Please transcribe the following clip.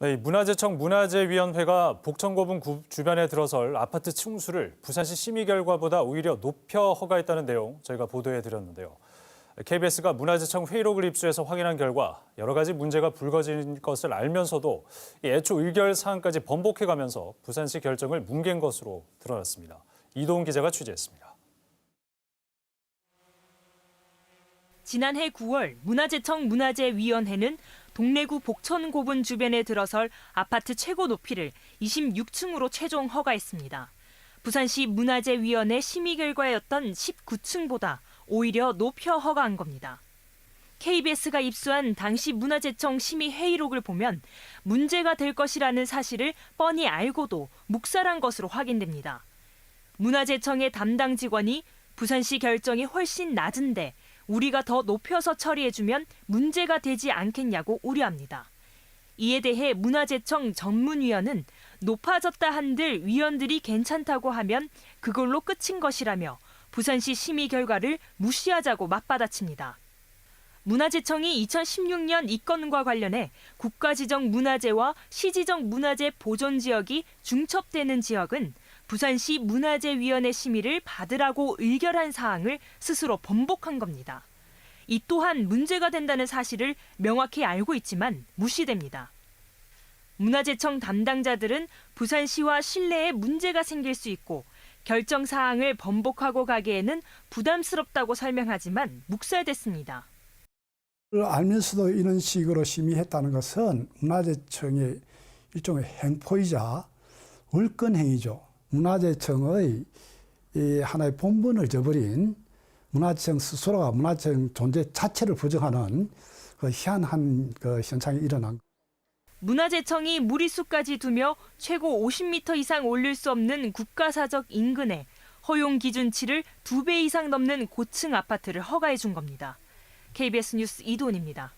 네, 이 문화재청 문화재위원회가 복천고분 구- 주변에 들어설 아파트 층수를 부산시 심의 결과보다 오히려 높여 허가했다는 내용 저희가 보도해 드렸는데요. KBS가 문화재청 회의록을 입수해서 확인한 결과 여러 가지 문제가 불거진 것을 알면서도 이 애초 의결 사항까지 번복해가면서 부산시 결정을 뭉갠 것으로 드러났습니다. 이도훈 기자가 취재했습니다. 지난해 9월 문화재청 문화재위원회는 동래구 복천고분 주변에 들어설 아파트 최고 높이를 26층으로 최종 허가했습니다. 부산시 문화재위원회 심의 결과였던 19층보다 오히려 높여 허가한 겁니다. KBS가 입수한 당시 문화재청 심의 회의록을 보면 문제가 될 것이라는 사실을 뻔히 알고도 묵살한 것으로 확인됩니다. 문화재청의 담당 직원이 부산시 결정이 훨씬 낮은데 우리가 더 높여서 처리해주면 문제가 되지 않겠냐고 우려합니다. 이에 대해 문화재청 전문위원은 높아졌다 한들 위원들이 괜찮다고 하면 그걸로 끝인 것이라며 부산시 심의 결과를 무시하자고 맞받아칩니다. 문화재청이 2016년 이 건과 관련해 국가지정 문화재와 시지정 문화재 보존 지역이 중첩되는 지역은 부산시 문화재위원회 심의를 받으라고 의결한 사항을 스스로 번복한 겁니다. 이 또한 문제가 된다는 사실을 명확히 알고 있지만 무시됩니다. 문화재청 담당자들은 부산시와 신뢰에 문제가 생길 수 있고 결정 사항을 번복하고 가기에는 부담스럽다고 설명하지만 묵살됐습니다. 를 알면서도 이런 식으로 심의했다는 것은 문화재청의 일종의 행포이자 월권행위죠. 문화재청의 이 하나의 본분을 저버린 문화재청 스스로가 문화재청 존재 자체를 부정하는 그 희한한 그 현상이 일어난 문화재청이 무리수까지 두며 최고 50m 이상 올릴 수 없는 국가사적 인근에 허용 기준치를 두 배 이상 넘는 고층 아파트를 허가해 준 겁니다. KBS 뉴스 이돈입니다.